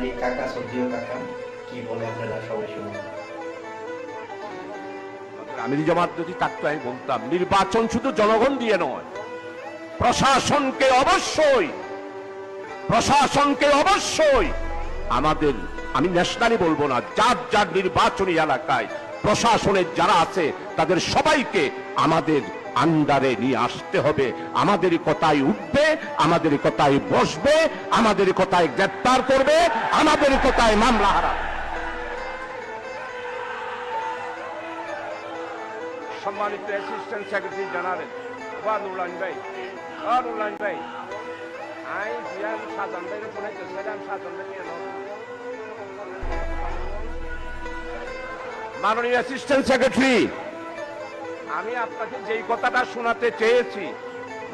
আমার এই কাকা, সবজিও কাকা, কি বলে আপনারা সবাই শুনুন। আমি জামাত যদি থাকতো, আমি বলতাম, নির্বাচন শুধু জনগণ দিয়ে নয়, প্রশাসনকে অবশ্যই প্রশাসনকে অবশ্যই আমাদের, আমি ন্যাশনালি বলব না, যার যার নির্বাচনী এলাকায় প্রশাসনের যারা আছে, তাদের সবাইকে আমাদের আন্ডারে নিয়ে আসতে হবে। আমাদের কথায় উঠবে আমাদের কথায় বসবে আমাদের কথায় গ্রেপ্তার করবে আমাদের কথায় মামলা হারাবে। সম্মানিত অ্যাসিস্ট্যান্ট সেক্রেটারি ওয়ানুল্লাহ ভাই ভাই। আই, জিয়ান সাজান ভাই সাজান ভাই মাননীয় অ্যাসিস্ট্যান্ট সেক্রেটারি আমি আপনাকে যেই কথাটা শোনাতে চেয়েছি,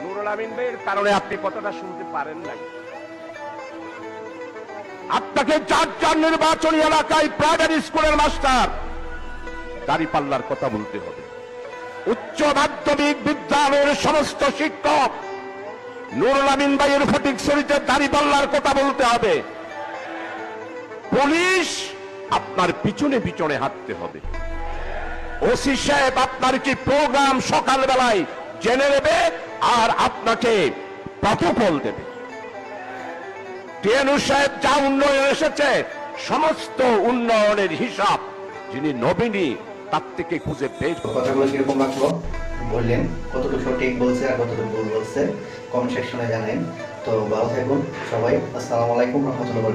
নুরুল আমিন ভাইয়ের কারণে আপনি কথাটা শুনতে পারেন নাই। আপনাকে চার চার নির্বাচনী এলাকায় প্রাইমারি স্কুলের মাস্টার দাঁড়িপাল্লার কথা বলতে হবে। উচ্চ মাধ্যমিক বিদ্যালয়ের সমস্ত শিক্ষক, নুরুল আমিন ভাইয়ের ফটিক শরীরের দাঁড়িপাল্লার কথা বলতে হবে। পুলিশ আপনার পিছনে পিছনে হাঁটতে হবে। ওসি সাহেব, আপনার কি প্রোগ্রাম সকালবেলায় জেনে নেবে আর আপনাকে প্রটোকল দেবে? টিএনু সাহেব, যা উন্নয়ন এসেছে, সমস্ত উন্নয়নের হিসাব যিনি নবীনী তার থেকে খুঁজে তো কথাগুলো কীরকম লাগল? বললেন, কতটুকু সঠিক বলছে আর কতটুকু ভুল বলছে? কমেন্ট সেকশনে জানেন তো ভালো থাকুন সবাই। আসসালামু আলাইকুম, রহমতুল্লাহ